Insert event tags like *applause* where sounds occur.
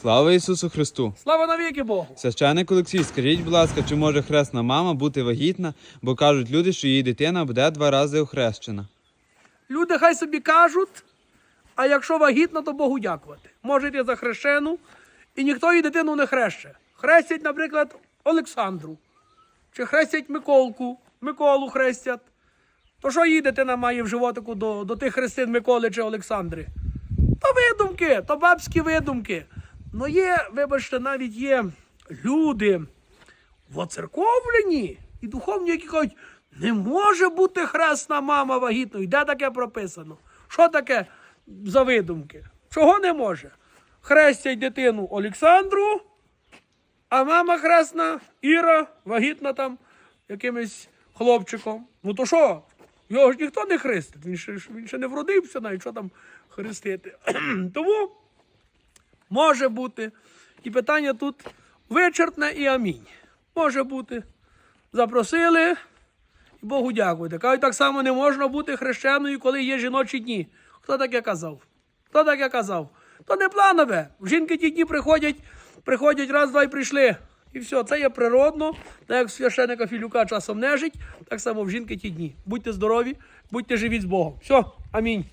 Слава Ісусу Христу! Слава навіки Богу! Священник Олексій, скажіть, будь ласка, чи може хресна мама бути вагітна, бо кажуть люди, що її дитина буде два рази охрещена. Люди хай собі кажуть, а якщо вагітна, то Богу дякувати. Може йти за хрещену, і ніхто її дитину не хреще. Хрестять, наприклад, Олександру. Чи хрестять Миколку, Миколу хрестять. То що її дитина має в животику до, до тих хрестин Миколи чи Олександри? То видумки, то бабські видумки. Ну є, вибачте, навіть є люди воцерковлені і духовні, які кажуть, не може бути хресна мама вагітною. Де таке прописано? Що таке за видумки? Чого не може? Хрестять дитину Олександру, а мама хресна Іра, вагітна там якимось хлопчиком. Ну то що? Його ж ніхто не хрестить. Він ще, він ще не вродився, навіть що там хрестити. *clears throat* Тому може бути. І питання тут вичерпне і амінь. Може бути. Запросили, і Богу дякуйте. Кажуть, так само не можна бути хрещеною, коли є жіночі дні. Хто таке казав? Хто таке казав? То не планове. В жінки ті дні приходять, приходять раз, два і прийшли. І все, це є природно. Так як священика Філюка часом нежить, так само в жінки ті дні. Будьте здорові, будьте живі з Богом. Все, амінь.